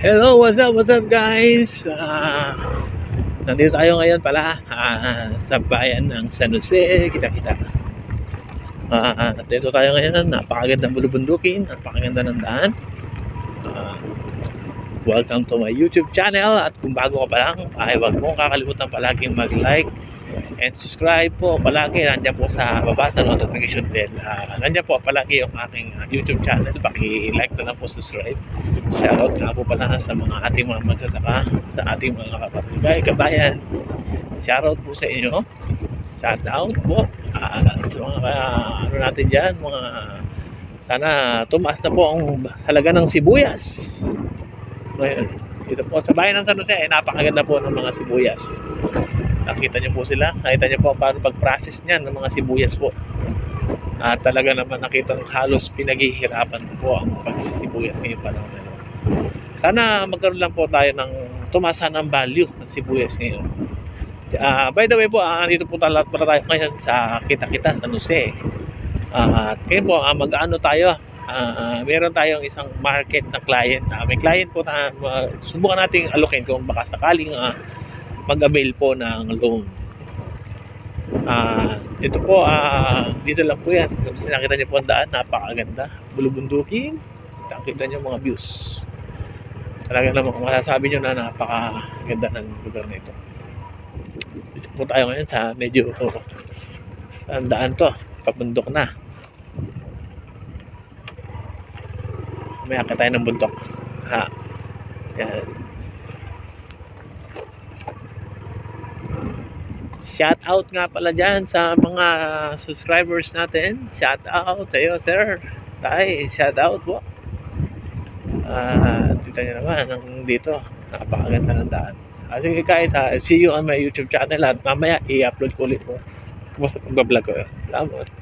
Hello, what's up, what's up guys? Ah, nandito tayo ngayon pala ah, sa bayan ng San Jose, kita-kita. Ah, dito tayo ngayon, napakagandang bulubundukin, napakaganda ng daan. Ah, welcome to my YouTube channel at kung bago ka pa lang, ay huwag mong kakalimutan palaging mag-like and subscribe po palagi. Nandiyan po sa baba sa notification bell. Uh, nandiyan po palagi yung aking ah, YouTube channel. Paki-like na lang po subscribe. Shoutout nga po pala sa mga ating mga magsasaka sa ating mga kapatid. Kabayan shoutout po sa inyo. Shoutout po. Ah, sa mga ah, ano natin dyan mga sana tumaas na po ang halaga ng sibuyas. Ngayon dito po sa bayan ng San Jose napakaganda po ng mga sibuyas Nakita niyo po sila. Nakita niyo po paano pag-process niyan ng mga sibuyas po. At talaga naman nakita halos pinaghihirapan po ang pagsisibuyas ngayong panahon na ito. Sana magkaroon lang po tayo ng tumasa ng value ng sibuyas ngayon. Ah, by the way po, uh, dito po tayo, para tayo ngayon sa kita-kita sa Nuse. at ngayon po, ah, mag-ano tayo, Ah, meron tayong isang market na client. Ah, may client po na uh, subukan nating alokin kung baka sakaling ah, mag-avail po ng loan. Ah, ito po ah dito lang po 'yan. Kasi nakita niyo po ang daan, napakaganda. Bulubundukin. Nakita niyo mga views. Talaga naman kung masasabi niyo na napakaganda ng lugar na ito. Dito po tayo ngayon sa medyo ang daan to, pabundok na. May tayo ng bundok. Ha. Yan. Shout out nga pala dyan sa mga subscribers natin. Shout out sa'yo, sir. Tay, shout out po. Ah, tita nyo naman, ang dito, napakaganda ng daan. Ah, sige guys, ah, see you on my YouTube channel at mamaya i-upload ko ulit po. Kumusta pagbablog ko. Salamat.